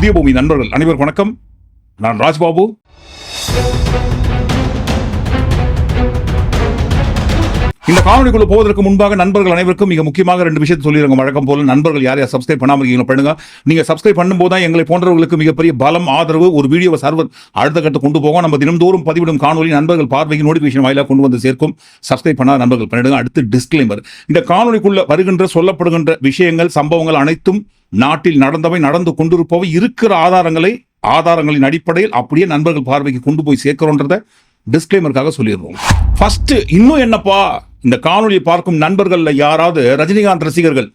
புதிய பூமி நண்பர்கள் அனைவருக்கும் வணக்கம். நான் ராஜ்பாபு. இந்த காணொலிக்குள்ள போவதற்கு முன்பாக நண்பர்கள் அனைவருக்கும் மிக முக்கியமாக ரெண்டு விஷயத்தை சொல்லிடுங்க வழக்கம் போல நண்பர்கள் யார் யார் சப்ஸ்கிரைப் பண்ணாம இருக்கீங்களோ பண்ணுங்க. நீங்க சப்ஸ்கிரைப் பண்ணும்போது தான் எங்களை போன்றவர்களுக்கு மிகப்பெரிய பலம் ஆதரவு ஒரு வீடியோவை சர்வர் அடுத்த கட்ட கொண்டு போகும். நம்ம தினம்தோறும் பதிவிடும் காணொலி நண்பர்கள் பார்வைக்கு நோட்டிபிகேஷன் வாயிலாக கொண்டு வந்து சேர்க்கும். சப்ஸ்கிரைப் பண்ணாத நண்பர்கள் பண்ணிடுங்க. அடுத்து டிஸ்கிளைமர் இந்த காணொலிக்குள்ள வருகின்ற சொல்லப்படுகின்ற விஷயங்கள் சம்பவங்கள் அனைத்தும் நாட்டில் நடந்தவை நடந்து கொண்டிருப்பவை இருக்கிற ஆதாரங்களை ஆதாரங்களின் அடிப்படையில் அப்படியே நண்பர்கள் பார்வைக்கு கொண்டு போய் சேர்க்கிறோன்றத டிஸ்கிளைமருக்காக சொல்லிடுறோம். ஃபர்ஸ்ட் இன்னும் என்னப்பா? இந்த காணொலியை பார்க்கும் நண்பர்களில் யாராவது ரஜினிகாந்த் ரசிகர்கள்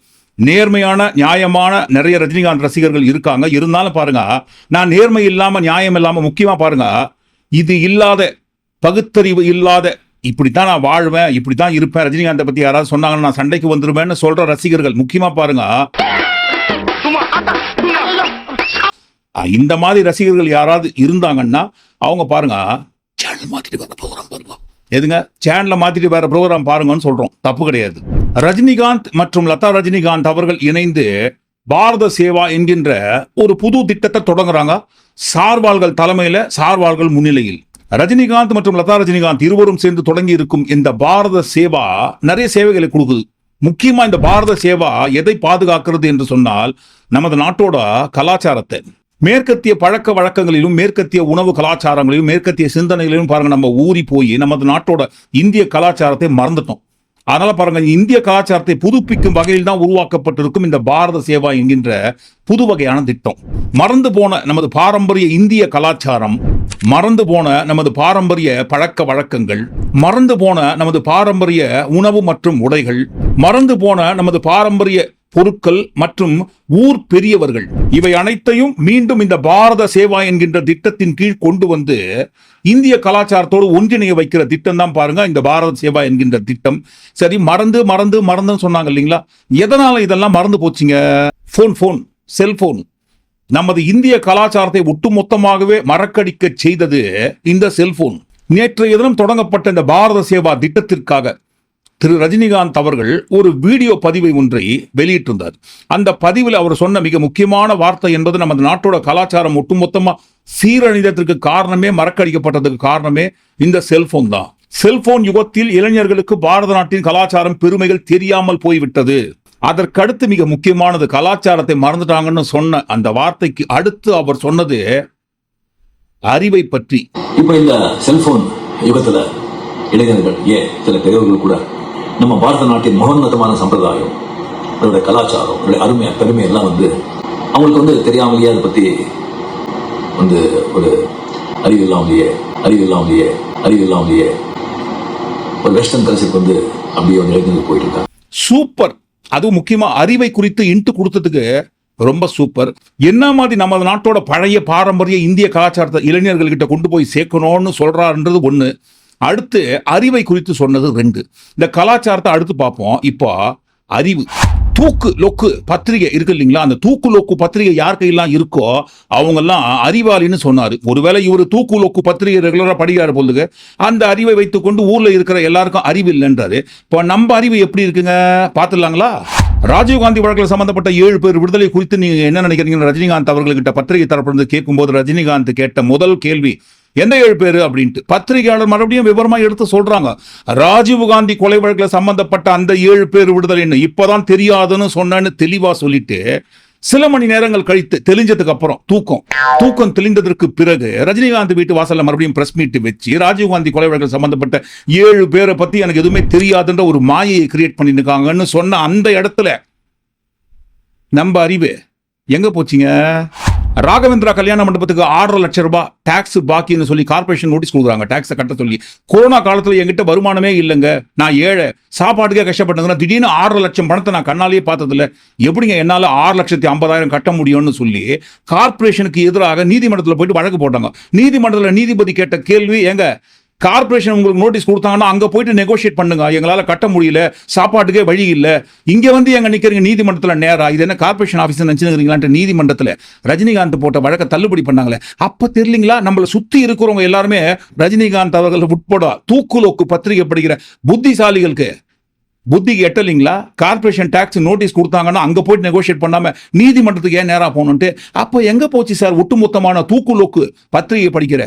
நேர்மையான நியாயமான நிறைய ரஜினிகாந்த் ரசிகர்கள் இருக்காங்க. இருந்தாலும் பாருங்க நான் நேர்மை இல்லாமல் நியாயம் இல்லாமல் முக்கியமாக பாருங்க இது இல்லாத பகுத்தறிவு இல்லாத இப்படித்தான் நான் வாழ்வேன் இப்படித்தான் இருப்பேன். ரஜினிகாந்தை பத்தி யாராவது சொன்னாங்கன்னா நான் சண்டைக்கு வந்துருவேன்னு சொல்ற ரசிகர்கள் முக்கியமா பாருங்க. இந்த மாதிரி ரசிகர்கள் யாராவது இருந்தாங்கன்னா அவங்க பாருங்க சேனல் மாத்திட்டு வேற ப்ரோக்ராம் எதுங்க? சேனலை மாத்திட்டு வேற ப்ரோக்ராம் பாருங்கன்னு சொல்றோம். தப்பு கிடையாது. ரஜினிகாந்த் மற்றும் லதா ரஜினிகாந்த் அவர்கள் இணைந்து பாரத சேவா என்கின்ற ஒரு புது திட்டத்தை தொடங்குறாங்க. சார்வாள்கள் தலைமையில சார்வாள்கள் முன்னிலையில். ரஜினிகாந்த் மற்றும் லதா ரஜினிகாந்த் இருவரும் சேர்ந்து தொடங்கி இருக்கும் இந்த பாரத சேவா நிறைய சேவைகளை கொடுக்குது. முக்கியமா இந்த பாரத சேவா எதை பாதுகாக்கிறது என்று சொன்னால் நமது நாட்டோட கலாச்சாரத்தை. மேற்கத்திய பழக்க வழக்கங்களிலும் மேற்கத்திய உணவு கலாச்சாரங்களிலும் மேற்கத்திய சிந்தனைகளிலும் பாருங்க நம்ம ஊறி போய் நமது நாட்டோட இந்திய கலாச்சாரத்தை மறந்துட்டோம். அதனால பாருங்க இந்திய கலாச்சாரத்தை புதுப்பிக்கும் வகையில் தான் உருவாக்கப்பட்டிருக்கும் இந்த பாரத சேவா என்கின்ற புது வகையான திட்டம். மறந்து போன நமது பாரம்பரிய இந்திய கலாச்சாரம் மறந்து போன நமது பாரம்பரிய பழக்க வழக்கங்கள் மறந்து போன நமது பாரம்பரிய உணவு மற்றும் உடைகள் மறந்து போன நமது பாரம்பரிய பொருட்கள் மற்றும் ஊர் பெரியவர்கள். இவை அனைத்தையும் மீண்டும் இந்த பாரத சேவா என்கின்ற திட்டத்தின் கீழ் கொண்டு வந்து இந்திய கலாச்சாரத்தோடு ஒன்றிணைய வைக்கிற திட்டம் தான் பாருங்க இந்த பாரத சேவா என்கின்ற திட்டம். சரி மறந்து மறந்து மறந்துன்னு சொன்னாங்க இல்லைங்களா? எதனால இதெல்லாம் மறந்து போச்சுங்க? போன் போன் செல்போன் நமது இந்திய கலாச்சாரத்தை ஒட்டுமொத்தமாகவே மறக்கடிக்க செய்தது இந்த செல்போன் நேற்றைய தினம் தொடங்கப்பட்ட இந்த பாரத சேவா திட்டத்திற்காக திரு ரஜினிகாந்த் அவர்கள் ஒரு வீடியோ பதிவை ஒன்றை வெளியிட்டிருந்தார். அந்த பதிவில் அவர் சொன்ன மிக முக்கியமான வார்த்தை என்பது நமது நாட்டோட கலாச்சாரம் ஒட்டுமொத்தமாக சீரழிந்ததற்கு காரணமே மறக்கடிக்கப்பட்டதுக்கு காரணமே இந்த செல்போன் தான். செல்போன் யுகத்தில் இளைஞர்களுக்கு பாரத நாட்டின் கலாச்சாரம் பெருமைகள் தெரியாமல் போய்விட்டது. அதற்கடுத்து மிக முக்கியமானது கலாச்சாரத்தை மறந்துட்டாங்கன்னு சொன்ன அந்த வார்த்தைக்கு அடுத்து அவர் சொன்னது அறிவை பற்றி. இப்ப இந்த செல்போன் யுகத்துல இளைஞர்கள் ஏன் சில பெரியவர்கள் கூட நம்ம பாரத நாட்டின் மகோன்னதமான சம்பிரதாயம் அதோட கலாச்சாரம் அதோட அருமை பெருமை எல்லாம் வந்து அவங்களுக்கு வந்து தெரியாமலேயே அதை பத்தி வந்து ஒரு அறிவு இல்லாமலேயே அறிவு இல்லாமலேயே அறிவு இல்லாமலேயே ஒரு வெஸ்டர்ன் கல்ச்சருக்கு வந்து அப்படியே வந்து இளைஞர்கள் போயிட்டு இருக்காங்க. சூப்பர் அதுவும் முக்கியமா அறிவை குறித்து இன்ட்டு கொடுத்ததுக்கு ரொம்ப சூப்பர் என்ன மாதிரி நமது நாட்டோட பழைய பாரம்பரிய இந்திய கலாச்சாரத்தை இளைஞர்கள் கிட்ட கொண்டு போய் சேர்க்கணும்னு சொல்றாருன்றது ஒண்ணு. அடுத்து அறிவை குறித்து சொன்னது ரெண்டு. இந்த கலாச்சாரத்தை அடுத்து பார்ப்போம். இப்போ அறிவு. தூக்கு லொக்கு பத்திரிகை இருக்கு இல்லைங்களா? அந்த தூக்கு லொக்கு பத்திரிகை யார் கையெல்லாம் இருக்கோ அவங்கெல்லாம் அறிவாளின்னு சொன்னாரு. ஒருவேளை இவர் தூக்கு லொக்கு பத்திரிகை ரெகுலராக படிக்கிறார் பொழுது அந்த அறிவை வைத்துக்கொண்டு ஊர்ல இருக்கிற எல்லாருக்கும் அறிவு இல்லைன்றாரு. இப்போ நம்ம அறிவு எப்படி இருக்குங்க? பார்த்துடலாங்களா? ராஜீவ்காந்தி வழக்கில் சம்பந்தப்பட்ட ஏழு பேர் விடுதலை குறித்து நீங்க என்ன நினைக்கிறீங்க ரஜினிகாந்த் அவர்கள்கிட்ட பத்திரிகை தரப்படுறது கேட்கும்போது ரஜினிகாந்த் கேட்ட முதல் கேள்வி எந்த ஏழு பேர் அப்படின்ட்டு. பத்திரிகையாளர் மறுபடியும் விவரமா எடுத்து சொல்றாங்க. ராஜீவ் காந்தி கொலை வழக்கில் சம்பந்தப்பட்ட அந்த ஏழு பேர் விடுதலைன்னு இப்பதான் தெரியாதுன்னு சொன்னேன்னு தெளிவா சொல்லிட்டு சில மணி நேரங்கள் கழித்து தெளிஞ்சதுக்கு அப்புறம் தூக்கம். தூக்கம் தெளிந்ததற்கு பிறகு ரஜினிகாந்த் வீட்டு வாசல்ல மறுபடியும் பிரஸ் மீட் வச்சு ராஜீவ்காந்தி கொலை வழக்கில் சம்பந்தப்பட்ட ஏழு பேரை பத்தி எனக்கு எதுவுமே தெரியாதுன்ற ஒரு மாயையை கிரியேட் பண்ணிருக்காங்கன்னு சொன்ன அந்த இடத்துல நம்ம அறிவு. எங்க போச்சுங்க? ராகவேந்திரா கல்யாண மண்டபத்துக்கு ஆறரை லட்சம் ரூபாய் டேக்ஸ் பாக்கின்னு சொல்லி கார்பரேஷன் நோட்டீஸ் கொடுக்குறாங்க. டேக்ஸை கட்ட சொல்லி. கொரோனா காலத்துல என்கிட்ட வருமானமே இல்லைங்க. நான் ஏழை. சாப்பாட்டுக்கே கஷ்டப்பட்டதுன்னா திடீர்னு ஆறரை லட்சம் பணத்தை நான் கண்ணாலேயே பார்த்ததில்ல. எப்படிங்க என்னால ஆறு லட்சத்தி ஐம்பதாயிரம் கட்ட முடியும்னு சொல்லி கார்பரேஷனுக்கு எதிராக நீதிமன்றத்தில் போயிட்டு வழக்கு போட்டாங்க. நீதிமன்றத்தில் நீதிபதி கேட்ட கேள்வி எங்க கார்பரேஷன் உங்களுக்கு நோட்டீஸ் கொடுத்தாங்கன்னா அங்கே போயிட்டு நெகோஷியேட் பண்ணுங்க. எங்களால் கட்ட முடியல. சாப்பாட்டுக்கே வழி இல்லை. இங்கே வந்து எங்கே நிற்கிறீங்க நீதிமன்றத்தில் நேராக இது என்ன கார்பரேஷன் ஆஃபீஸ் நினச்சிருக்கிறீங்களான்ட்டு நீதிமன்றத்தில் ரஜினிகாந்த் போட்ட வழக்கை தள்ளுபடி பண்ணாங்களே. அப்போ தெரியலீங்களா? நம்மளை சுற்றி இருக்கிறவங்க எல்லாருமே ரஜினிகாந்த் அவர்கள் உட்பட தூக்குலோக்கு பத்திரிகை படிக்கிற புத்திசாலிகளுக்கு புத்திக்கு எட்டலிங்களா? கார்ப்பரேஷன் டேக்ஸ் நோட்டீஸ் கொடுத்தாங்கன்னா அங்கே போயிட்டு நெகோஷியேட் பண்ணாமல் நீதிமன்றத்துக்கு ஏன் நேராக போகணுன்ட்டு? அப்போ எங்கே போச்சு சார்? ஒட்டுமொத்தமான தூக்கு லோக்கு பத்திரிகை படிக்கிற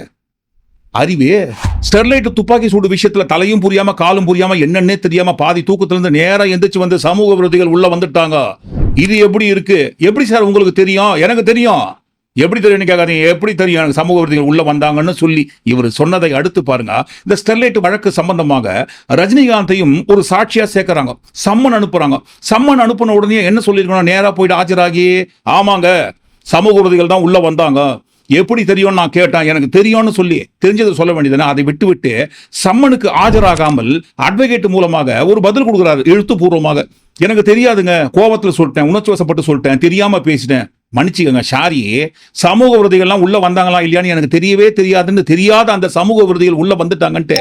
அறிவே. ஸ்டெர்லைட் துப்பாக்கி சூடு விஷயத்துல தலையும் புரியாம காலும் புரியாம என்னன்னே தெரியாம பாதி தூக்கத்திலிருந்து நேரம் எந்திரிச்சு வந்து சமூக விரோதிகள் உள்ள வந்துட்டாங்க. இது எப்படி இருக்கு? எப்படி சார் உங்களுக்கு தெரியும்? எனக்கு தெரியும். எப்படி தெரியும் கேட்காதீங்க. எப்படி தெரியும் எனக்கு சமூக விரோதிகள் உள்ள வந்தாங்கன்னு சொல்லி இவர் சொன்னதை அடுத்து பாருங்க. இந்த ஸ்டெர்லைட் வழக்கு சம்பந்தமாக ரஜினிகாந்தையும் ஒரு சாட்சியா சேர்க்கிறாங்க. சம்மன் அனுப்புறாங்க. சம்மன் அனுப்புன உடனே என்ன சொல்லியிருக்கணும்? நேரா போயிட்டு ஆஜராகி. ஆமாங்க. சமூக விரோதிகள் தான் உள்ள வந்தாங்க. எப்படி தெரியும் நான் கேட்டேன். எனக்கு தெரியும்னு சொல்லி தெரிஞ்சதை சொல்ல வேண்டியதுன்னா அதை விட்டுவிட்டு சம்மனுக்கு ஆஜராகாமல் அட்வொகேட் மூலமாக ஒரு பதில் கொடுக்குறாரு எழுத்துப்பூர்வமாக. எனக்கு தெரியாதுங்க. கோபத்தில் சொல்லிட்டேன் உணர்ச்சி வசப்பட்டு சொல்லிட்டேன் தெரியாம பேசிட்டேன். மன்னிச்சுக்கோங்க ஷாரி சமூக விருதிகள்லாம் உள்ள வந்தாங்களா இல்லையான்னு எனக்கு தெரியவே தெரியாதுன்னு தெரியாத அந்த சமூக விருதிகள் உள்ள வந்துட்டாங்கன்ட்டு.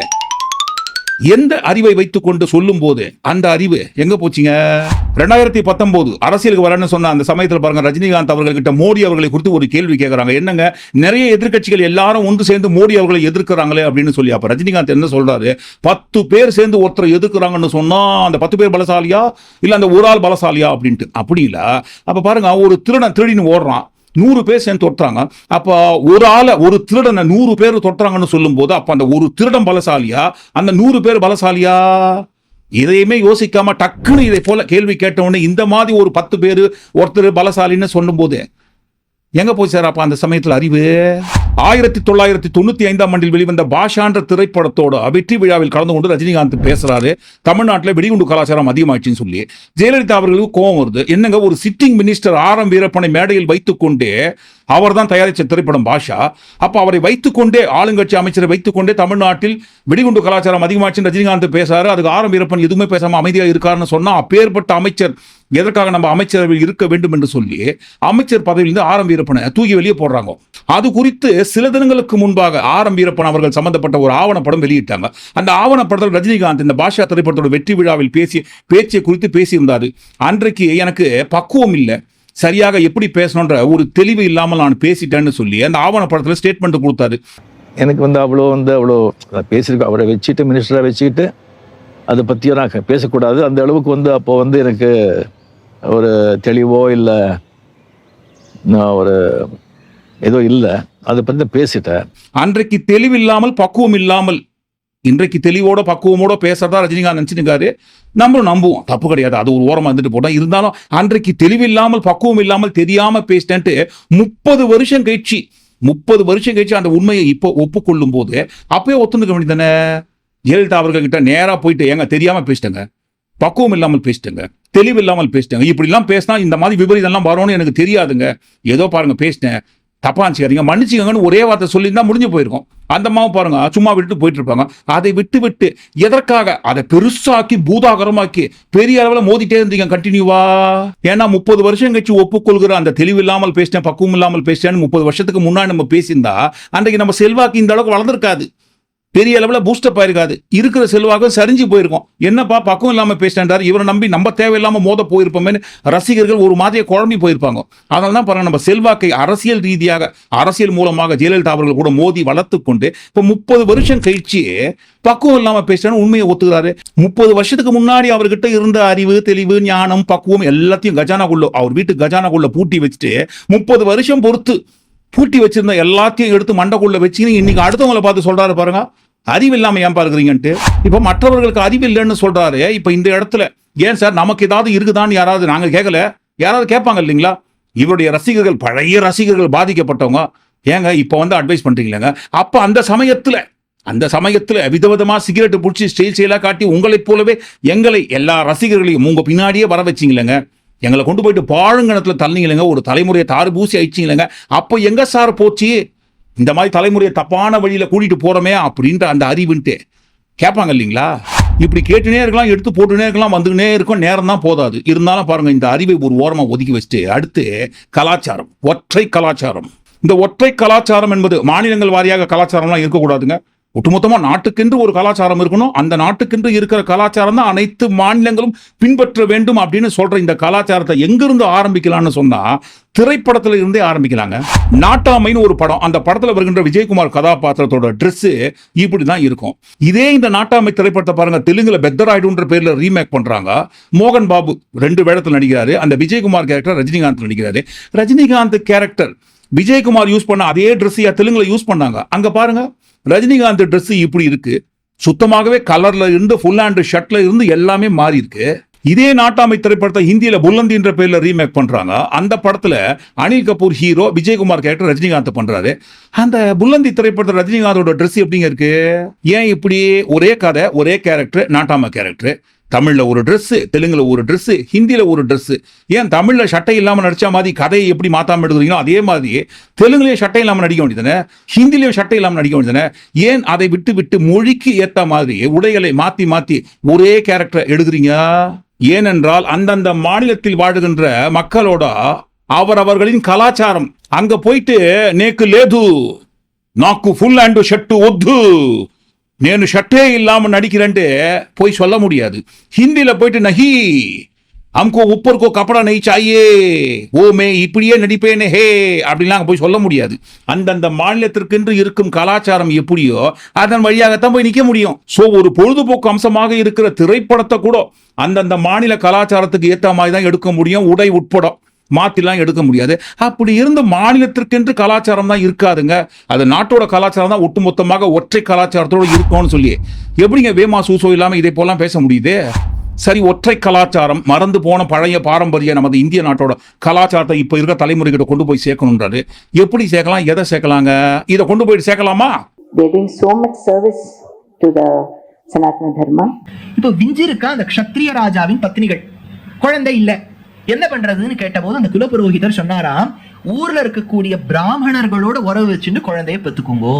எந்த அறிவை வைத்துக்கொண்டு சொல்லும் போது அந்த அறிவு எங்க போச்சுங்க? ரெண்டாயிரத்தி பத்தொன்பது அரசியலுக்கு வரேன்னு சொன்ன அந்த சமயத்தில் பாருங்க ரஜினிகாந்த் அவர்கள்கிட்ட மோடி அவர்களை குறித்து ஒரு கேள்வி கேட்கறாங்க என்னங்க? நிறைய எதிர்க்கட்சிகள் எல்லாரும் ஒன்று சேர்ந்து மோடி அவர்களை எதிர்க்கிறாங்களே அப்படின்னு சொல்லி அப்ப ரஜினிகாந்த் என்ன சொல்றாரு? பத்து பேர் சேர்ந்து ஒருத்தரை எதிர்க்கிறாங்கன்னு சொன்னா அந்த பத்து பேர் பலசாலியா? இல்ல அந்த ஒரு ஆள் பலசாலியா? அப்படின்ட்டு. அப்படி இல்ல. அப்ப பாருங்க ஒரு திருடன் திருடின்னு ஓடுறான். நூறு பேர் சேர்ந்து தொட்டுறாங்க. அப்போ ஒரு ஆளை ஒரு திருடனை நூறு பேர் தொட்டுறாங்கன்னு சொல்லும்போது அப்போ அந்த ஒரு திருடன் பலசாலியா? அந்த நூறு பேர் பலசாலியா? இதையுமே யோசிக்காம டக்குன்னு இதை போல கேள்வி கேட்டவொடனே இந்த மாதிரி ஒரு பத்து பேர் ஒருத்தர் பலசாலின்னு சொல்லும்போது எங்க போய் சார் அப்போ அந்த சமயத்தில் அறிவு? ஆயிரத்தி தொள்ளாயிரத்தி தொண்ணூத்தி ஐந்தாம் ஆண்டில் வெளிவந்த பாஷான்ற திரைப்படத்தோட வெற்றி விழாவில் கலந்து கொண்டு ரஜினிகாந்த் பேசுறாரு. தமிழ்நாட்டில் வெடிகுண்டு கலாச்சாரம் அதிகமாயிடுச்சுன்னு சொல்லி. ஜெயலலிதா அவர்களுக்கு கோபம் வருது. என்னங்க ஒரு சிட்டிங் மினிஸ்டர் ஆர் எம் வீரப்பனை மேடையில் வைத்துக்கொண்டே அவர் தான் தயாரித்த திரைப்படம் பாஷா. அப்போ அவரை வைத்துக்கொண்டே ஆளுங்கட்சி அமைச்சரை வைத்துக்கொண்டே தமிழ்நாட்டில் வெடிகுண்டு கலாச்சாரம் அதிகமாச்சுன்னு ரஜினிகாந்த் பேசாரு. அதுக்கு ஆரம்ப வீரப்பன் எதுவுமே பேசாமல் அமைதியாக இருக்காருன்னு சொன்னால் அப்பேற்பட்ட அமைச்சர் எதற்காக நம்ம அமைச்சரவையில் இருக்க வேண்டும் என்று சொல்லி அமைச்சர் பதவியிலிருந்து ஆரம்ப வீரப்பனை தூக்கி வெளியே போடுறாங்க. அது குறித்து சில தினங்களுக்கு முன்பாக ஆர் வீரப்பன் அவர்கள் சம்பந்தப்பட்ட ஒரு ஆவணப்படம் வெளியிட்டாங்க. அந்த ஆவணப்படத்தில் ரஜினிகாந்த் இந்த பாஷா திரைப்படத்தோட வெற்றி விழாவில் பேசி பேச்சை குறித்து பேசியிருந்தாரு. அன்றைக்கு எனக்கு பக்குவம் இல்லை. சரியாக எப்படி பேசணுன்ற ஒரு தெளிவு இல்லாமல் நான் பேசிட்டேன்னு சொல்லி அந்த ஆவணப்படத்தில் ஸ்டேட்மெண்ட் கொடுத்தாரு. எனக்கு வந்து அவ்வளோ வந்து அவ்வளோ பேசியிருக்கோம் அவரை வச்சுட்டு மினிஸ்டராக வச்சுக்கிட்டு அதை பற்றியும் நான் பேசக்கூடாது. அந்த அளவுக்கு வந்து அப்போ வந்து எனக்கு ஒரு தெளிவோ இல்லை நான் ஒரு ஏதோ இல்லை. அதை பற்றி பேசிட்டேன். அன்றைக்கு தெளிவில்லாமல் பக்குவம் இல்லாமல் இன்றைக்கு தெளிவோட பக்குவமோட பேசுறதா ரஜினிகாந்த் நினச்சிருக்காரு நம்மளும் நம்புவோம். தப்பு கிடையாது. அது ஒரு ஓரமா இருந்துட்டு போட்டோம். இருந்தாலும் அன்றைக்கு தெளிவில்லாமல் பக்குவம் இல்லாமல் தெரியாம பேசிட்டேன்ட்டு முப்பது வருஷம் கழிச்சு முப்பது வருஷம் கழிச்சு அந்த உண்மையை இப்போ ஒப்புக்கொள்ளும் போது அப்பயே ஒத்துணுக்க வேண்டியதானே ஜெயலலிதா அவர்கள்கிட்ட நேராக நேரா போயிட்டு ஏங்க தெரியாம பேசிட்டேங்க. பக்குவம் இல்லாமல் பேசிட்டேங்க. தெளிவு இல்லாமல் பேசிட்டேங்க. இப்படிலாம் பேசினா இந்த மாதிரி விபரீதம்லாம் வரும்னு எனக்கு தெரியாதுங்க. ஏதோ பாருங்க பேசிட்டேன். தப்பாக இருந்துச்சுக்காதீங்க மன்னிச்சுக்கங்கன்னு ஒரே வார்த்தை சொல்லியிருந்தா முடிஞ்சு போயிருக்கும். அந்த அம்மாவும் பாருங்க சும்மா விட்டுட்டு போயிட்டு இருப்பாங்க அதை விட்டு விட்டு எதற்காக? அதை பெருசாக்கி பூதாகரமாக்கி பெரிய அளவில் மோதிட்டே இருந்தீங்க கண்டினியூவா ஏன்னா முப்பது வருஷம் கழிச்சு ஒப்புக்கொள்கிற அந்த தெளிவு இல்லாமல் பேசிட்டேன் பக்குவம் இல்லாமல் பேசிட்டேன்னு முப்பது வருஷத்துக்கு முன்னாடி நம்ம பேசியிருந்தா அன்றைக்கு நம்ம செல்வாக்கு இந்த அளவுக்கு வளர்ந்துருக்காது. பெரிய அளவில் பூஸ்டப் ஆயிருக்காது. இருக்கிற செல்வாக்கம் சரிஞ்சு போயிருக்கும். என்னப்பா பக்கம் இல்லாமல் பேசிட்டாரு இவரை நம்பி நம்ம தேவையில்லாமல் மோத போயிருப்போமேனு ரசிகர்கள் ஒரு மாதிரியே குழம்பி போயிருப்பாங்க. அதனால தான் பாருங்க நம்ம செல்வாக்கை அரசியல் ரீதியாக அரசியல் மூலமாக ஜெயலலிதா அவர்கள் கூட மோதி வளர்த்து கொண்டு இப்போ முப்பது வருஷம் கழிச்சு பக்குவம் இல்லாமல் பேசுறான்னு உண்மையை ஒத்துக்கிறாரு. முப்பது வருஷத்துக்கு முன்னாடி அவர்கிட்ட இருந்த அறிவு தெளிவு ஞானம் பக்குவம் எல்லாத்தையும் கஜானாக்குள்ள அவர் வீட்டு கஜானாக்குள்ள பூட்டி வச்சுட்டு முப்பது வருஷம் பொறுத்து பூட்டி வச்சிருந்த எல்லாத்தையும் எடுத்து மண்டக்குள்ள வச்சு இன்னைக்கு அடுத்தவங்களை பார்த்து சொல்றாரு பாருங்க. அறிவு இல்லாம ஏன் பாருக்கிறீங்கன்ட்டு இப்ப மற்றவர்களுக்கு அறிவு இல்லைன்னு சொல்றாரு இப்ப இந்த இடத்துல. ஏன் சார்? நமக்கு ஏதாவது இருக்குதான்னு யாராவது நாங்க கேட்கல யாராவது கேட்பாங்க இல்லைங்களா? இவருடைய ரசிகர்கள் பழைய ரசிகர்கள் பாதிக்கப்பட்டவங்க. ஏங்க இப்போ வந்து அட்வைஸ் பண்ணுறீங்களேங்க அப்ப அந்த சமயத்துல அந்த சமயத்துல விதவிதமா சிகரெட் பிடிச்சி ஸ்டைல் ஸ்டைலாக காட்டி உங்களைப் போலவே எங்களை எல்லா ரசிகர்களையும் உங்க பின்னாடியே வர வச்சிங்களேங்க. எங்களை கொண்டு போயிட்டு பாழுங்கணத்தில் தள்ளிங்களேங்க ஒரு தலைமுறையை தாறு பூசி அழிச்சிங்களேங்க. அப்போ எங்கே சார் போச்சு? இந்த மாதிரி தலைமுறையை தப்பான வழியில் கூட்டிகிட்டு போகிறோமே அப்படின்ற அந்த அறிவுன்ட்டு. கேட்பாங்க இல்லைங்களா? இப்படி கேட்டுனே இருக்கலாம் எடுத்து போட்டுனே இருக்கலாம் வந்துக்கினே இருக்கும் நேரம் தான் போதாது. இருந்தாலும் பாருங்கள் இந்த அறிவை ஒரு ஓரமாக ஒதுக்கி வச்சுட்டு அடுத்து கலாச்சாரம் ஒற்றை கலாச்சாரம். இந்த ஒற்றை கலாச்சாரம் என்பது மாநிலங்கள் வாரியாக கலாச்சாரம்லாம் இருக்கக்கூடாதுங்க. ஒட்டுமொத்தமா நாட்டுக்கென்று ஒரு கலாச்சாரம் இருக்கணும். அந்த நாட்டுக்கென்று இருக்கிற கலாச்சாரம் தான் அனைத்து மாநிலங்களும் பின்பற்ற வேண்டும் அப்படின்னு சொல்ற இந்த கலாச்சாரத்தை எங்கிருந்து ஆரம்பிக்கலாம்னு சொன்னா திரைப்படத்துல இருந்தே ஆரம்பிக்கலாங்க. நாட்டாமைன்னு ஒரு படம். அந்த படத்துல வருகின்ற விஜயகுமார் கதாபாத்திரத்தோட ட்ரெஸ் இப்படிதான் இருக்கும். இதே இந்த நாட்டாமை திரைப்படத்தை பாருங்க தெலுங்குல பெத்தராய்டுன்ற பேர்ல ரீமேக் பண்றாங்க. மோகன் பாபு ரெண்டு வேடத்தில் நடிக்கிறாரு. அந்த விஜயகுமார் கேரக்டர் ரஜினிகாந்த் நடிக்கிறாரு. ரஜினிகாந்த் கேரக்டர் விஜயகுமார் யூஸ் பண்ண அதே ட்ரெஸ்ஸையா தெலுங்குல யூஸ் பண்ணாங்க. அங்க பாருங்க ரஜினிகாந்த் ட்ரெஸ் இப்படி இருக்கு. சுத்தமாகவே கலர்ல இருந்து ஃபுல் ஹேண்ட் ஷர்ட்ல இருந்து எல்லாமே மாறி இருக்கு. இதே நாட்டாமை திரைப்படத்தை ஹிந்தியில புல்லந்தின்ற பேர்ல ரீமேக் பண்றாங்க. அந்த படத்துல அனில் கபூர் ஹீரோ விஜயகுமார் கேரக்டர் ரஜினிகாந்த் பண்றாரு. அந்த புல்லந்தி திரைப்படத்தில் ரஜினிகாந்தோட ட்ரெஸ் எப்படிங்க இருக்கு? ஏன் இப்படி? ஒரே கதை ஒரே கேரக்டர் நாட்டாமை கேரக்டர் தமிழில் ஒரு ட்ரெஸ்ஸு தெலுங்கில் ஒரு ட்ரெஸ்ஸு ஹிந்தியில் ஒரு ட்ரெஸ்ஸு ஏன் தமிழில் சட்டை இல்லாமல் நடித்தா மாதிரி கதையை எப்படி மாற்றாமல் எடுக்கிறீங்களோ அதே மாதிரி தெலுங்குலேயும் சட்டை இல்லாமல் நடிக்க வேண்டியதானே ஹிந்திலையும் சட்டை இல்லாமல் நடிக்க வேண்டியதானே ஏன் அதை விட்டு விட்டு மொழிக்கு ஏற்ற மாதிரி உடைகளை மாற்றி மாற்றி ஒரே கேரக்டர் எழுதுறீங்க ஏனென்றால் அந்தந்த மாநிலத்தில் வாழுகின்ற மக்களோட அவர் அவர்களின் கலாச்சாரம். அங்கே போயிட்டு நேக்கு லேது நாக்கு ஃபுல் அண்டு ஷட்டு ஒத்து. நேனு ஷர்ட்டே இல்லாமல் நடிக்கிறேன்ட்டு போய் சொல்ல முடியாது. ஹிந்தியில் போயிட்டு நஹி அம்கோ உப்பர்க்கோ கப்படா நெய் சாயே ஓமே இப்படியே நடிப்பேனே ஹே அப்படிலாம் போய் சொல்ல முடியாது. அந்தந்த மாநிலத்திற்கென்று இருக்கும் கலாச்சாரம் எப்படியோ அதன் வழியாகத்தான் போய் நிற்க முடியும். ஸோ ஒரு பொழுதுபோக்கு அம்சமாக இருக்கிற திரைப்படத்தை கூட அந்தந்த மாநில கலாச்சாரத்துக்கு ஏற்ற மாதிரி தான் எடுக்க முடியும் உடை உட்படம். மாத்திலாம் எடுக்க முடியாது. அப்படி இருந்த மாநிலத்திற்கென்று கலாச்சாரம் தான் இருக்காதுங்க. அது நாட்டோட கலாச்சாரம் தான் ஒட்டுமொத்தமாக ஒற்றை கலாச்சாரத்தோட இருக்கும்னு சொல்லி எப்படிங்க வேமா சூசோ இல்லாம இதை போலாம் பேச முடியுது? சரி ஒற்றை கலாச்சாரம் மறந்து போன பழைய பாரம்பரிய நமது இந்திய நாட்டோட கலாச்சாரத்தை இப்ப இருக்க தலைமுறைகிட்ட கொண்டு போய் சேர்க்கணுன்றாரு எப்படி சேர்க்கலாம்? எதை சேர்க்கலாங்க? இதை கொண்டு போயிட்டு சேர்க்கலாமா? They're doing so much service to the Sanatana Dharma. இப்போ விஞ்சிருக்க அந்த க்ஷத்ரிய ராஜாவின் பத்னிகள் குழந்தை இல்ல. என்ன பண்றதுன்னு கேட்டபோது அந்த குலபுரோகிதர் சொன்னாராம் ஊர்ல இருக்கக்கூடிய பிராமணர்களோட உறவு வச்சுட்டு குழந்தைய பெத்துக்குங்கோ.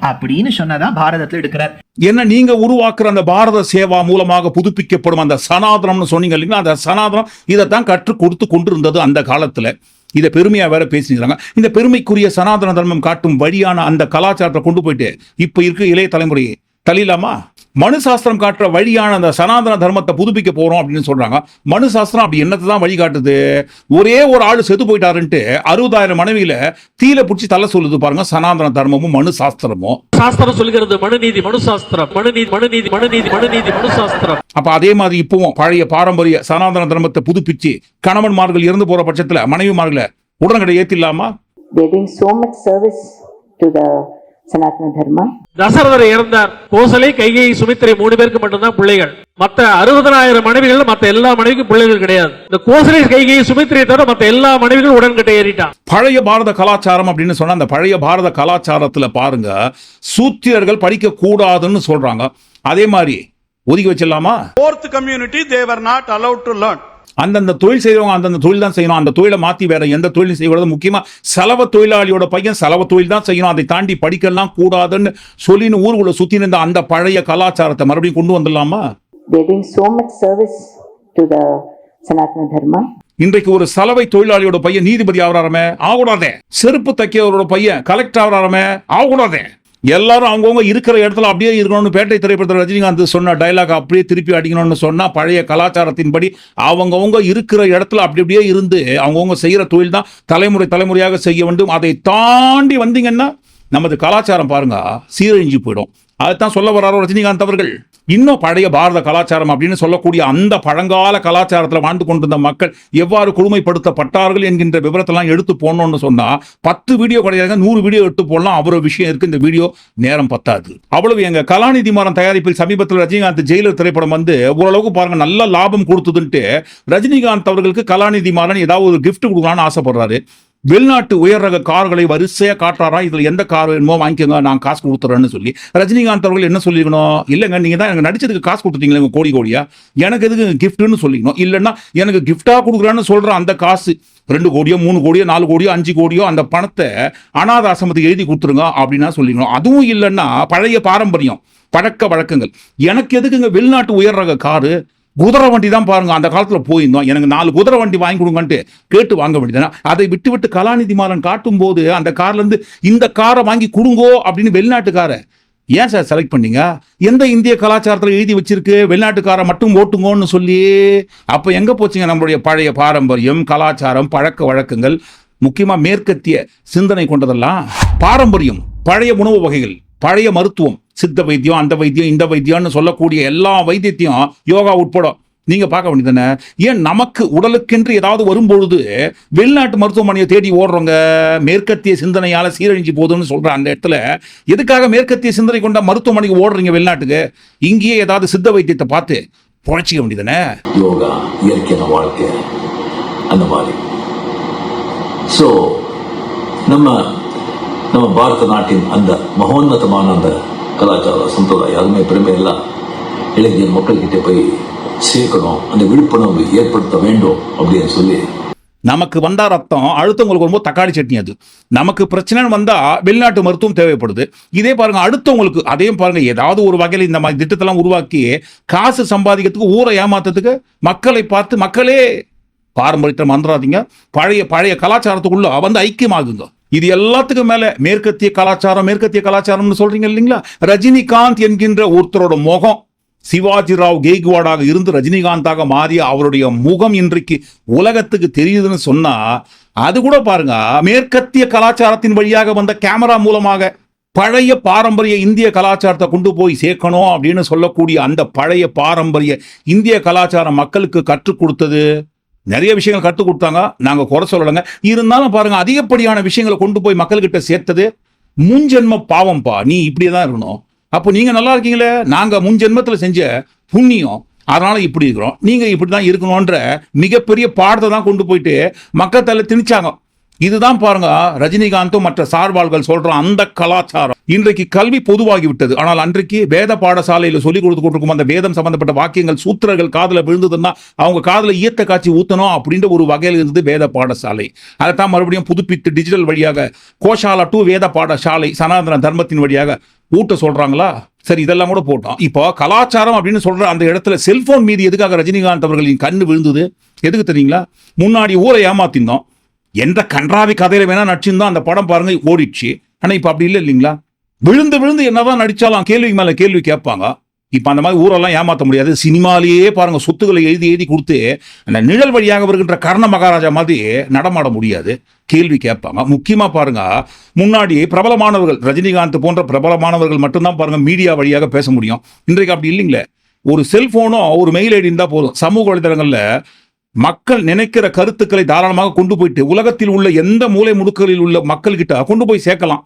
அப்படின்னு சொன்னதா பாரதத்துல எடுக்கிறார். என்ன நீங்க உருவாக்குற அந்த பாரத சேவா மூலமாக புதுப்பிக்கப்படும் அந்த சனாதனம்னு சொன்னீங்க இல்லைங்களா? அந்த சனாதனம் இதைத்தான் கற்றுக் கொடுத்து கொண்டிருந்தது அந்த காலத்துல. இதை பெருமையா வேற பேசிக்கிறாங்க. இந்த பெருமைக்குரிய சனாதன தர்மம் காட்டும் வழியான அந்த கலாச்சாரத்தை கொண்டு போயிட்டு இப்ப இருக்க இளைய தலைமுறையை தள்ளிலாமா மனு சாஸ்திரம் காட்டுற வழியான அந்த சனாதன தர்மத்தை புதுப்பிக்க போறோம் அப்படின்னு சொல்றாங்க. மனு சாஸ்திரம் அப்படி என்னத்தை தான் வழி காட்டுது ஒரே ஒரு ஆள் செத்து போயிட்டாருன்ட்டு அறுபதாயிரம் மனைவியில தீல பிடிச்சி தள்ள சொல்லுது பாருங்க சனாதன தர்மமும் மனு சாஸ்திரமும் சாஸ்திரம் சொல்கிறது மனுநீதி மனு சாஸ்திரம் மனுநீதி மனுநீதி மனுநீதி மனுநீதி மனு சாஸ்திரம் அப்ப அதே மாதிரி இப்பவும் பழைய பாரம்பரிய சனாதன தர்மத்தை புதுப்பிச்சு கணவன்மார்கள் இறந்து போற பட்சத்துல மனைவிமார்களை உடனடி ஏத்திடலாமா? They're doing so much service to the Sanatana Dharma. தசரதர் இறந்தார். கோசலை கைகை சுமித்திரை மூணு பேருக்கு மட்டும்தான் பிள்ளைகள். மத்த அறுபதனாயிரம் மனைவிகள் மத்த எல்லா மனைவிக்கும் பிள்ளைகள் கிடையாது. இந்த கோசலை கைகை சுமித்திரை தவிர மத்த எல்லா மனைவிகளும் உடன்கட்டை ஏறிட்டான் பழைய பாரத கலாச்சாரம் அப்படின்னு சொன்னா அந்த பழைய பாரத கலாச்சாரத்துல பாருங்க சூத்திரர்கள் படிக்க கூடாதுன்னு சொல்றாங்க. அதே மாதிரி ஒதுக்கி வச்சிடலாமா? Community they were not allowed to learn. அந்தந்த தொழில் செய்யறவங்க அந்தந்த தொழில் தான் செய்யணும். அந்த தொழிலை மாத்தி வேற எந்த தொழிலும் செய்யக்கூடாது. முக்கியமா செலவு தொழிலாளியோட பையன் செலவு தொழில் தான் செய்யணும். அதை தாண்டி படிக்கலாம் கூடாதுன்னு சொல்லின்னு ஊருக்குள்ள சுத்தி இருந்த அந்த பழைய கலாச்சாரத்தை மறுபடியும் கொண்டு வந்துடலாமா? They're doing so much service to the Sanatana Dharma. இன்றைக்கு ஒரு சலவை தொழிலாளியோட பையன் நீதிபதி ஆகிறாரமே. ஆகக்கூடாதே செருப்பு தைக்கிறவரோட பையன் கலெக்டர் ஆகிறாரமே. ஆகக்கூடாதே எல்லாரும் அவங்கவுங்க இருக்கிற இடத்துல அப்படியே இருக்கணும்னு பேட்டை திரைப்படத்தில் ரஜினிகாந்த் சொன்ன டைலாக் அப்படியே திருப்பி அடிக்கணும்னு சொன்னால் பழைய கலாச்சாரத்தின்படி அவங்கவுங்க இருக்கிற இடத்துல அப்படி அப்படியே இருந்து அவங்கவுங்க செய்கிற தொழில் தான் தலைமுறை தலைமுறையாக செய்ய வேண்டும். அதை தாண்டி வந்தீங்கன்னா நமது கலாச்சாரம் பாருங்க சீரழிஞ்சு போயிடும். அதைத்தான் சொல்ல வராரோ ரஜினிகாந்த் அவர்கள். இன்னும் பழைய பாரத கலாச்சாரம் அப்படின்னு சொல்லக்கூடிய அந்த பழங்கால கலாச்சாரத்தில் வாழ்ந்து கொண்டிருந்த மக்கள் எவ்வாறு கொடுமைப்படுத்தப்பட்டார்கள் என்கின்ற விவரத்தெல்லாம் எடுத்து போடணும்னு சொன்னால் பத்து வீடியோ கிடையாது நூறு வீடியோ எடுத்து போடலாம். அவ்வளோ விஷயம் இருக்குது இந்த வீடியோ நேரம் பத்தாது. அவ்வளவு எங்கள் கலாநிதி மரம் தயாரிப்பில் சமீபத்தில் ரஜினிகாந்த் ஜெயிலர் திரைப்படம் வந்து ஓரளவுக்கு பாருங்கள் நல்ல லாபம் கொடுத்ததுன்ட்டு ரஜினிகாந்த் அவர்களுக்கு கலாநிதி மாறன் ஏதாவது ஒரு கிஃப்ட் கொடுக்கலான்னு ஆசைப்படுறாரு. வெளிநாட்டு உயர் ரக கார்களை வரிசையாக காட்டுறாரா? இதில் எந்த கார் வேணுமோ வாங்கிக்கோங்க நான் காசு கொடுத்துறேன்னு சொல்லி. ரஜினிகாந்த் அவர்கள் என்ன சொல்லிக்கணும் இல்லைங்க நீங்கள் தான் எனக்கு நடிச்சதுக்கு காசு கொடுத்துட்டீங்களா கோடி கோடியா? எனக்கு எதுக்கு கிஃப்ட்டுன்னு சொல்லிக்கணும். இல்லைன்னா எனக்கு கிஃப்டாக கொடுக்குறான்னு சொல்ற அந்த காசு ரெண்டு கோடியோ மூணு கோடியோ நாலு கோடியோ அஞ்சு கோடியோ அந்த பணத்தை அனாத ஆசிரமத்துக்கு எழுதி கொடுத்துருங்க அப்படின்னா சொல்லிக்கணும். அதுவும் இல்லைன்னா பழைய பாரம்பரியம் பழக்க வழக்கங்கள். எனக்கு எதுக்குங்க வெளிநாட்டு உயர் ரக காரு? குதிரை வண்டி தான் பாருங்க அந்த காலத்துல போயிருந்தோம். எனக்கு நாலு குதிரை வண்டி வாங்கி கொடுங்கன்ட்டு கேட்டு வாங்க வேண்டியதுனா அதை விட்டு விட்டு கலாநிதி மாறன் காட்டும் போது அந்த கார்ல இருந்து இந்த காரை வாங்கி கொடுங்கோ அப்படின்னு வெளிநாட்டுக்கார ஏன் சார் செலக்ட் பண்ணீங்க? எந்த இந்திய கலாச்சாரத்தில் எழுதி வச்சிருக்கு? வெளிநாட்டுக்காரை மட்டும் ஓட்டுங்கோன்னு சொல்லி. அப்போ எங்கே போச்சுங்க நம்மளுடைய பழைய பாரம்பரியம் கலாச்சாரம் பழக்க வழக்கங்கள்? முக்கியமாக மேற்கத்திய சிந்தனை கொண்டதெல்லாம் பாரம்பரியம் பழைய உணவு வகைகள் பழைய மருத்துவம் சித்த வைத்தியம் அந்த வைத்தியம் இந்த வைத்தியம்னு சொல்லக்கூடிய எல்லா வைத்தியத்தையும் யோகா உட்பட நீங்க பார்க்க வேண்டியதானே ஏன் நமக்கு உடலுக்கென்று ஏதாவது வரும்பொழுது வெளிநாட்டு மருத்துவமனையை தேடி ஓடுறவங்க மேற்கத்திய சிந்தனையால சீரழிஞ்சு போகுதுன்னு சொல்ற அந்த இடத்துல. எதுக்காக மேற்கத்திய சிந்தனை கொண்ட மருத்துவமனைக்கு ஓடுறீங்க வெளிநாட்டுக்கு? இங்கேயே ஏதாவது சித்த வைத்தியத்தை பார்த்து புழைச்சிக்க வேண்டியதானே யோகா இயற்கையான வாழ்க்கை அந்த மாதிரி. ஸோ நம்ம நம்ம பாரத நாட்டின் அந்த மகோன்னதமான அந்த கலாச்சார சம்பிரதாயம் அருமை பெருமை எல்லாம் இளைஞர் மக்கள்கிட்ட போய் சேர்க்கணும் அந்த விழிப்புணர்வு ஏற்படுத்த வேண்டும் அப்படின்னு சொல்லி. நமக்கு வந்தா ரத்தம் அடுத்தவங்களுக்கு வரும்போது தக்காளி சட்னி அது. நமக்கு பிரச்சனைன்னு வந்தா வெளிநாட்டு மருத்துவம் தேவைப்படுது. இதே பாருங்க அடுத்தவங்களுக்கு அதையும் பாருங்க ஏதாவது ஒரு வகையில் இந்த மாதிரி திட்டத்தெல்லாம் உருவாக்கி காசு சம்பாதிக்கிறதுக்கு ஊரை ஏமாத்துறதுக்கு மக்களை பார்த்து மக்களே பாரம்பரியத்தை மறந்துடாதீங்க பழைய பழைய கலாச்சாரத்துக்குள்ள வந்து ஐக்கியமாகுங்க. இது எல்லாத்துக்கும் மேல மேற்கத்திய கலாச்சாரம் மேற்கத்திய கலாச்சாரம்னு சொல்றீங்க இல்லைங்களா? ரஜினிகாந்த் என்கின்ற ஒருத்தரோட முகம் சிவாஜி ராவ் கெய்க்வாடாக இருந்து ரஜினிகாந்தாக மாறிய அவருடைய முகம் இன்றைக்கு உலகத்துக்கு தெரியுதுன்னு சொன்னா அது கூட பாருங்க மேற்கத்திய கலாச்சாரத்தின் வழியாக வந்த கேமரா மூலமாக பழைய பாரம்பரிய இந்திய கலாச்சாரத்தை கொண்டு போய் சேர்க்கணும் அப்படின்னு சொல்லக்கூடிய அந்த பழைய பாரம்பரிய இந்திய கலாச்சாரம் மக்களுக்கு கற்றுக் கொடுத்தது. நிறைய விஷயங்கள் கற்றுக் கொடுத்தாங்க. நாங்கள் குறை சொல்லலைங்க. இருந்தாலும் பாருங்க அதிகப்படியான விஷயங்களை கொண்டு போய் மக்கள்கிட்ட சேர்த்தது முன்ஜென்ம பாவம்ப்பா நீ இப்படியே தான் இருக்கணும். அப்போ நீங்கள் நல்லா இருக்கீங்களே? நாங்கள் முன்ஜென்மத்தில் செஞ்ச புண்ணியம் அதனால் இப்படி இருக்கிறோம். நீங்கள் இப்படி தான் இருக்கணுன்ற மிகப்பெரிய பாடத்தை தான் கொண்டு போயிட்டு மக்கள் தலை திணிச்சாங்க. இதுதான் பாருங்க ரஜினிகாந்தும் மற்ற சார்பால்கள் சொல்ற அந்த கலாச்சாரம். இன்றைக்கு கல்வி பொதுவாகி விட்டது ஆனால் அன்றைக்கு வேத பாடசாலையில் சொல்லிக் கொடுத்து கொண்டிருக்கும் அந்த வேதம் சம்பந்தப்பட்ட வாக்கியங்கள் சூத்திரர்கள் காதில் விழுந்ததுன்னா அவங்க காதில் ஈர்த்த காட்சி ஊத்தணும் அப்படின்ற ஒரு வகையில் இருந்தது வேத பாடசாலை. அதைத்தான் மறுபடியும் புதுப்பித்து டிஜிட்டல் வழியாக கோஷாலா டூ வேத பாடசாலை சனாதன தர்மத்தின் வழியாக ஊட்ட சொல்றாங்களா? சரி இதெல்லாம் கூட போட்டோம். இப்போ கலாச்சாரம் அப்படின்னு சொல்ற அந்த இடத்துல செல்போன் மீது எதுக்காக ரஜினிகாந்த் அவர்களின் கண்ணு விழுந்தது? எதுக்கு தெரியுங்களா? முன்னாடி ஊரை ஏமாத்திருந்தோம் எந்த கன்றாவி கதையில வேணா நடிச்சிருந்தோம் அந்த படம் பாருங்க ஓடிடுச்சு. ஆனா இப்ப அப்படி இல்லை இல்லைங்களா? விழுந்து விழுந்து என்னதான் நடிச்சாலும் கேள்விக்கு மேல கேள்வி கேட்பாங்க. இப்ப அந்த மாதிரி ஊரெல்லாம் ஏமாத்த முடியாது. சினிமாலேயே பாருங்க சொத்துக்களை எழுதி எழுதி கொடுத்து அந்த நிழல் வழியாக வருகின்ற கர்ண மகாராஜா மாதிரி நடமாட முடியாது. கேள்வி கேட்பாங்க. முக்கியமா பாருங்க முன்னாடி பிரபலமானவர்கள் ரஜினிகாந்த் போன்ற பிரபலமானவர்கள் மட்டும்தான் பாருங்க மீடியா வழியாக பேச முடியும். இன்றைக்கு அப்படி இல்லைங்களே. ஒரு செல்போனோ ஒரு மெயில் ஐடி இருந்தால் போதும். சமூக வலைதளங்களில் மக்கள் நினைக்கிற கருத்துக்களை தாராளமாக கொண்டு போயிட்டு உலகத்தில் உள்ள எந்த மூலை முடுக்குகளில் உள்ள மக்கள்கிட்ட கொண்டு போய் சேர்க்கலாம்.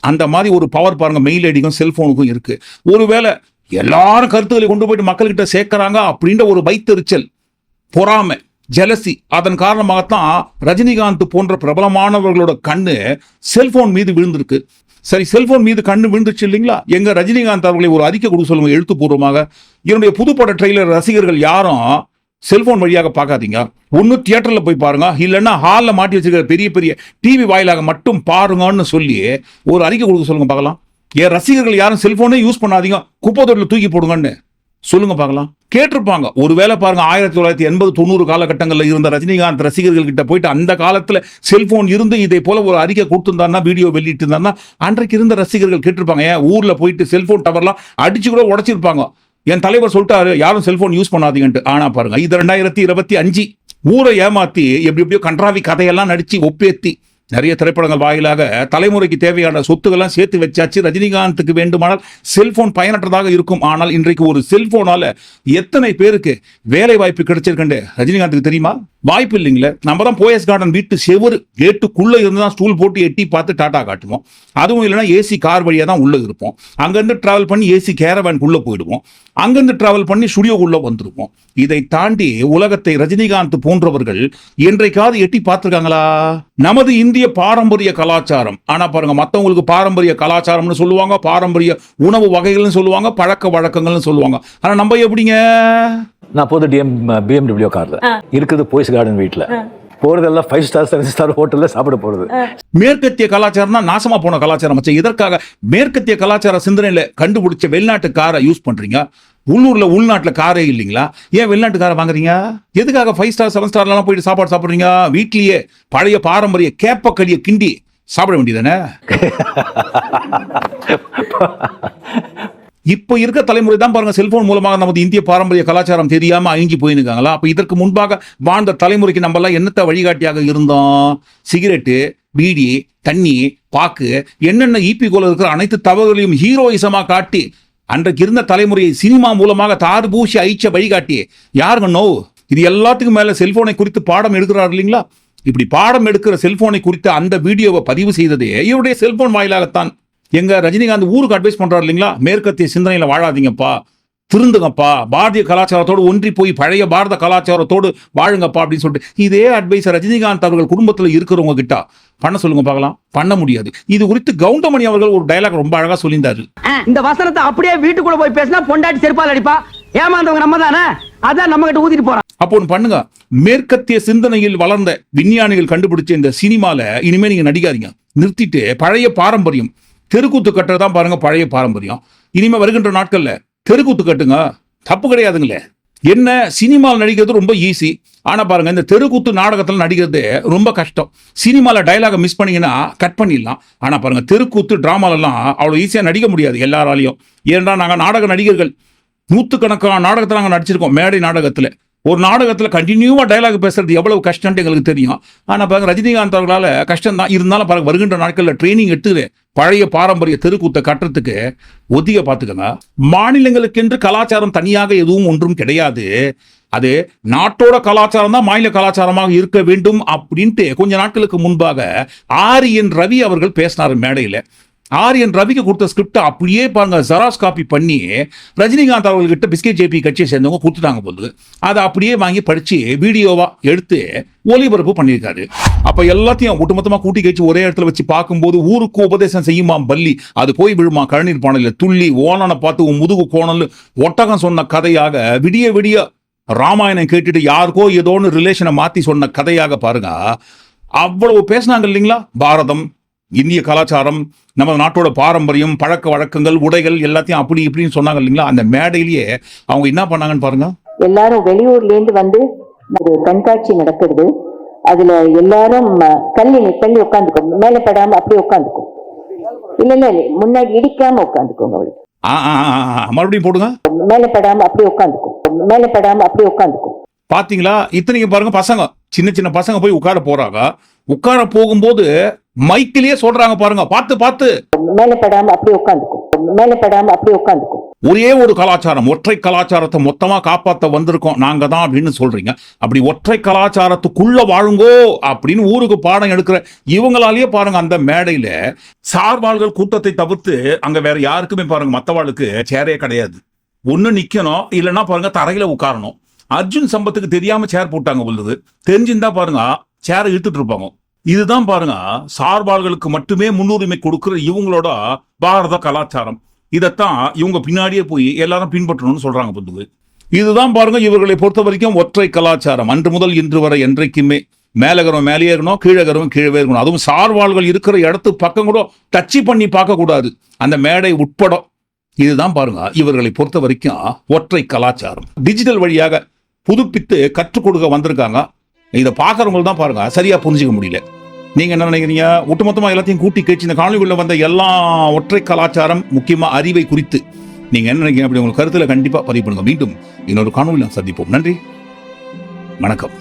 அந்த மாதிரி ஒரு பவர் பாருங்க மெயில் ஐடிக்கும் செல்போனுக்கும் இருக்கு. ஒருவேளை எல்லாரும் கருத்துக்களை கொண்டு போயிட்டு மக்கள்கிட்ட சேர்க்கிறாங்க அப்படின்ற ஒரு வைத்தெரிச்சல் பொறாமை ஜெலசி அதன் காரணமாகத்தான் ரஜினிகாந்த் போன்ற பிரபலமானவர்களோட கண்ணு செல்போன் மீது விழுந்திருக்கு. சரி செல்போன் மீது கண்ணு விழுந்துச்சு இல்லைங்களா? எங்க ரஜினிகாந்த் அவர்களை ஒரு அறிக்கை கொடுக்க சொல்லுங்க எழுத்துப்பூர்வமாக. என்னுடைய புதுப்பட ட்ரெய்லர் ரசிகர்கள் யாரும் செல்போன் வழியாக பார்க்காதீங்க. ஒன்று தியேட்டரில் போய் பாருங்க. இல்லைன்னா ஹாலில் மாட்டி வச்சிருக்கிற பெரிய பெரிய டிவி வாயிலாக மட்டும் பாருங்கன்னு சொல்லி ஒரு அறிக்கை கொடுக்க சொல்லுங்க பார்க்கலாம். என் ரசிகர்கள் யாரும் செல்போனே யூஸ் பண்ணாதீங்க. குப்பை தொட்டில் தூக்கி போடுங்கன்னு சொல்லுங்க பார்க்கலாம். கேட்டிருப்பாங்க. ஒருவேளை பாருங்க ஆயிரத்தி தொள்ளாயிரத்தி எண்பது தொண்ணூறு காலகட்டங்களில் இருந்த ரஜினிகாந்த் ரசிகர்கள் கிட்ட போயிட்டு அந்த காலத்தில் செல்போன் இருந்து இதே போல ஒரு அறிக்கை கொடுத்திருந்தாருன்னா வீடியோ வெளியிட்டு இருந்தாருன்னா அன்றைக்கு இருந்த ரசிகர்கள் கேட்டிருப்பாங்க. ஏன் ஊரில் போயிட்டு செல்போன் டவர்லாம் அடிச்சு கூட உடைச்சிருப்பாங்க. என் தலைவர் சொல்லிட்டாரு யாரும் செல்போன் யூஸ் பண்ணாதீங்கன்ட்டு. ஆனா பாருங்க இது ரெண்டாயிரத்தி இருபத்தி அஞ்சு ஊரை ஏமாத்தி எப்படி எப்படியோ கன்றாவி கதையெல்லாம் நடிச்சு ஒப்பேத்தி நிறைய திரைப்படங்கள் வாயிலாக தலைமுறைக்கு தேவையான சொத்துக்கள்லாம் சேர்த்து வச்சாச்சு. ரஜினிகாந்துக்கு வேண்டுமானால் செல்போன் பயனற்றதாக இருக்கும். ஆனால் இன்றைக்கு ஒரு செல்போனால எத்தனை பேருக்கு வேலை வாய்ப்பு கிடைச்சிருக்கண்டு? ரஜினிகாந்துக்கு தெரியுமா? வாய்ப்பு இல்லைங்களே. நம்ம தான் போயஸ் கார்டன் வீட்டு செவரு கேட்டுக்குள்ளே இருந்து தான் ஸ்டூல் போட்டு எட்டி பார்த்து டாட்டா காட்டுவோம். அதுவும் இல்லைன்னா ஏசி கார் வழியாக தான் உள்ள இருப்போம். அங்கேருந்து ட்ராவல் பண்ணி ஏசி கேரவேனுக்குள்ள போயிடுவோம். அங்கிருந்து டிராவல் பண்ணி ஸ்டுடியோக்குள்ள வந்திருப்போம். இதை தாண்டி உலகத்தை ரஜினிகாந்த் போன்றவர்கள் என்றைக்காவது எட்டி பார்த்திருக்காங்களா? நமது இந்திய பாரம்பரிய கலாச்சாரம். ஆனா பாருங்க மத்தவங்களுக்கு பாரம்பரிய கலாச்சாரம்னு சொல்லுவாங்க பாரம்பரிய உணவு வகைகள்னு சொல்லுவாங்க பழக்க வழக்கங்கள்னு சொல்லுவாங்க. ஆனா நம்ம எப்படிங்க? நான் போது டிஎம் பிஎம்டபிள்யூ கார்ல இருக்குது போய்ஸ் கார்டன் வீட்டில் போறதெல்லாம் ஃபைவ் ஸ்டார் செவன் ஸ்டார் ஹோட்டல்ல சாப்பிட போறது. மேற்கத்திய கலாச்சாரம் தான் நாசமா போன கலாச்சாரம் மச்சான். இதற்காக மேற்கத்திய கலாச்சார சிந்தனையில கண்டுபிடிச்ச வெளிநாட்டு காரை யூஸ் பண்றீங்க. உள்ளூர்ல உள்நாட்டுல காரே இல்லைங்களா? ஏன் வெளிநாட்டு காரை வாங்குறீங்க? எதுக்காக ஃபைவ் ஸ்டார் செவன் ஸ்டார்லாம் போயிட்டு சாப்பாடு சாப்பிடுறீங்க? வீட்லயே பழைய பாரம்பரிய கேப்பக்களியை கிண்டி சாப்பிட வேண்டியதானே இப்போ இருக்க தலைமுறை தான் பாருங்க செல்போன் மூலமாக நமது இந்திய பாரம்பரிய கலாச்சாரம் தெரியாம அழிஞ்சு போயிருக்காங்களா அப்போ இதற்கு முன்பாக வாழ்ந்த தலைமுறைக்கு நம்மலாம் என்னத்த வழிகாட்டியாக இருந்தோம்? சிகரெட்டு பீடி தண்ணி பாக்கு என்னென்ன ஈபி கோல இருக்கிற அனைத்து தவறுகளையும் ஹீரோயிசமாக காட்டி அன்றைக்கு இருந்த தலைமுறையை சினிமா மூலமாக தாறு பூசி அழிச்ச வழிகாட்டி யாருங்க நோவு இது எல்லாத்துக்கும் மேலே செல்போனை குறித்து பாடம் எடுக்கிறார் இல்லைங்களா? இப்படி பாடம் எடுக்கிற செல்போனை குறித்த அந்த வீடியோவை பதிவு செய்ததே இவருடைய செல்போன் வாயிலாகத்தான். எங்க ரஜினிகாந்த் ஊருக்கு அட்வைஸ் பண்றாரு இல்லைங்களா? மேற்கத்திய சிந்தனையில வாழாதீங்கப்பா. திருந்துங்கப்பா. பாரதிய கலாச்சாரத்தோடு ஒன்றி போய் பழைய பாரத கலாச்சாரத்தோடு வாழுங்கப்பா அப்படின்னு சொல்லிட்டு இதே அட்வைஸ் ரஜினிகாந்த் அவர்கள் குடும்பத்தில் இருக்கிறவங்க கிட்ட பண்ண சொல்லுங்க பார்க்கலாம். பண்ண முடியாது. இது குறித்து கவுண்டமணி அவர்கள் ஒரு டயலாக் ரொம்ப அழகா சொல்லியிருந்தாரு. இந்த வசனத்தை அப்படியே வீட்டுக்குள்ள போய் பேசினா பொண்டாட்டி செருப்பால் அடிப்பா. ஏமாந்தவங்க நம்ம தானே அதான் நம்ம கிட்ட ஊத்திட்டு போறான் அப்போ ஒன்று பண்ணுங்க. மேற்கத்திய சிந்தனையில் வளர்ந்த விஞ்ஞானிகள் கண்டுபிடிச்ச இந்த சினிமால இனிமே நீங்க நடிக்காதீங்க. நிறுத்திட்டு பழைய பாரம்பரியம் தெருக்கூத்து கட்டுறது தான் பாருங்க பழைய பாரம்பரியம். இனிமே வருகின்ற நாட்கள்ல தெருக்கூத்து கட்டுங்க. தப்பு கிடையாதுங்களே. என்ன சினிமாவில் நடிக்கிறது ரொம்ப ஈஸி ஆனால் பாருங்கள் இந்த தெருக்கூத்து நாடகத்தில் நடிக்கிறது ரொம்ப கஷ்டம். சினிமாவில் டைலாகை மிஸ் பண்ணிங்கன்னா கட் பண்ணிடலாம். ஆனால் பாருங்கள் தெருக்கூத்து ட்ராமாலெல்லாம் அவ்வளோ ஈஸியாக நடிக்க முடியாது எல்லாராலையும். ஏன்னா நாங்கள் நாடக நடிகர்கள். நூற்றுக்கணக்கான நாடகத்தில் நாங்கள் நடிச்சிருக்கோம் மேடை நாடகத்தில். ஒரு நாடகத்தில் கண்டினியூவாக டயலாக் பேசுறது எவ்வளவு கஷ்டம்ட்டு எங்களுக்கு தெரியும். ஆனால் பாருங்க ரஜினிகாந்த் அவர்களால் கஷ்டம் தான் இருந்தாலும் பாருங்க வருகின்ற நாட்களில் ட்ரைனிங் எடுத்து பழைய பாரம்பரிய தெருக்கூத்தை கட்டுறதுக்கு ஒத்திக பார்த்துக்கோங்க. மாநிலங்களுக்கென்று கலாச்சாரம் தனியாக எதுவும் ஒன்றும் கிடையாது. அது நாட்டோட கலாச்சாரம் தான் மாநில கலாச்சாரமாக இருக்க வேண்டும் அப்படின்ட்டு கொஞ்ச நாட்களுக்கு முன்பாக ஆரியன் ரவி அவர்கள் பேசினார் மேடையில். ஆரியன் ரவிக்கு கொடுத்த ஸ்கிரிப்டை அப்படியே பாருங்க ஜராஸ் காப்பி பண்ணி ரஜினிகாந்த் அவர்கள்கிட்ட பிஸ்கெட் ஜேபி கட்சியை சேர்ந்தவங்க கொடுத்துட்டாங்க போது அதை அப்படியே வாங்கி படிச்சு வீடியோவா எடுத்து ஒளிபரப்பு பண்ணியிருக்காரு. அப்ப எல்லாத்தையும் ஒட்டுமொத்தமா கூட்டி கழிச்சு ஒரே இடத்துல வச்சு பார்க்கும்போது ஊருக்கு உபதேசம் செய்யுமாம் பள்ளி அது போய் விழுமா கழநீர் பானையில் துள்ளி ஓனனை பார்த்து உன் முதுகு கோணல். ஒட்டகம் சொன்ன கதையாக விடிய விடிய ராமாயணம் கேட்டுட்டு யாருக்கோ ஏதோன்னு ரிலேஷனை மாத்தி சொன்ன கதையாக பாருங்க. அவ்வளவு பேசினாங்க இல்லைங்களா? பாரதம் இந்திய கலாச்சாரம் நம்ம நாட்டோட பாரம்பரியம் பழக்க வழக்கங்கள் உடைகள் எல்லாத்தையும் அப்படி இப்படின்னு சொன்னாங்க இல்லைங்களா? அந்த மேடையிலேயே அவங்க என்ன பண்ணாங்கன்னு பாருங்க. எல்லாரும் வெளியூர்ல இருந்து வந்து ஒரு கண்காட்சி நடக்கிறது. அதுல எல்லாரும் கல்லில் தள்ளி உட்காந்துக்கும். மேல படாம அப்படியே உட்காந்துக்கும். இல்ல இல்ல முன்னாடி இடிக்காம உட்காந்துக்கோங்க அவளுக்கு. மறுபடியும் போடுங்க. மேல படாம அப்படியே உட்காந்துக்கும். மேல படாம அப்படியே உட்காந்துக்கும். பாத்தீங்களா? இத்தனைக்கு பாருங்க பசங்க சின்ன சின்ன பசங்க போய் உட்கார போறாங்க. உட்கார போகும்போது மைக்கிலேயே சொல்றாங்க பாருங்க பார்த்து பார்த்து. உட்காந்துக்கும் உட்காந்துக்கும் ஒரே ஒரு கலாச்சாரம் ஒற்றை கலாச்சாரத்தை மொத்தமா காப்பாத்த வந்திருக்கோம். நாங்க தான் அப்படின்னு சொல்றீங்க. அப்படி ஒற்றை கலாச்சாரத்துக்குள்ள வாழுங்கோ அப்படின்னு ஊருக்கு பாடம் எடுக்கிற இவங்களாலேயே பாருங்க அந்த மேடையில சார்பாள்கள் கூட்டத்தை தவிர்த்து அங்க வேற யாருக்குமே பாருங்க மத்தவாளுக்கு சேரே கிடையாது. ஒண்ணு நிக்கணும் இல்லைன்னா பாருங்க தரையில உட்காரணும். அர்ஜுன் சம்பத்துக்கு தெரியாம சேர் போட்டாங்க உள்ளது. தெரிஞ்சிருந்தா பாருங்க சேரை இழுத்துட்டு இருப்பாங்க. இதுதான் பாருங்க சார்பாள்களுக்கு மட்டுமே முன்னுரிமை கொடுக்குற இவங்களோட பாரத கலாச்சாரம். இதைத்தான் இவங்க பின்னாடியே போய் எல்லாரும் பின்பற்றணும்னு சொல்றாங்க பொதுவு இதுதான் பாருங்க இவர்களை பொறுத்த வரைக்கும் ஒற்றை கலாச்சாரம். அன்று முதல் இன்று வரை என்றைக்குமே மேலகரம் மேலே இருக்கணும் கீழகரம் கீழே இருக்கணும் அதுவும் சார்வாள்கள் இருக்கிற இடத்து பக்கம் கூட டச்சு பண்ணி பார்க்கக்கூடாது. அந்த மேடை உட்பட இதுதான் பாருங்க இவர்களை பொறுத்த வரைக்கும் ஒற்றை கலாச்சாரம். டிஜிட்டல் வழியாக புதுப்பித்து கற்றுக் கொடுக்க வந்திருக்காங்க. இதை பார்க்கறவங்க தான் பாருங்க சரியாக புரிஞ்சுக்க முடியல. நீங்கள் என்ன நினைக்கிறீங்க? ஒட்டுமொத்தமாக எல்லாத்தையும் கூட்டி கேச்சு இந்த காணொலிக்குள்ளே வந்த எல்லா ஒற்றை கலாச்சாரம் முக்கியமாக அறிவை குறித்து நீங்கள் என்ன நினைக்கிறீங்க? அப்படி உங்களுக்கு கருத்தில் கண்டிப்பாக பதிவு பண்ணுங்க. மீண்டும் இன்னொரு காணொலி சந்திப்போம். நன்றி. வணக்கம்.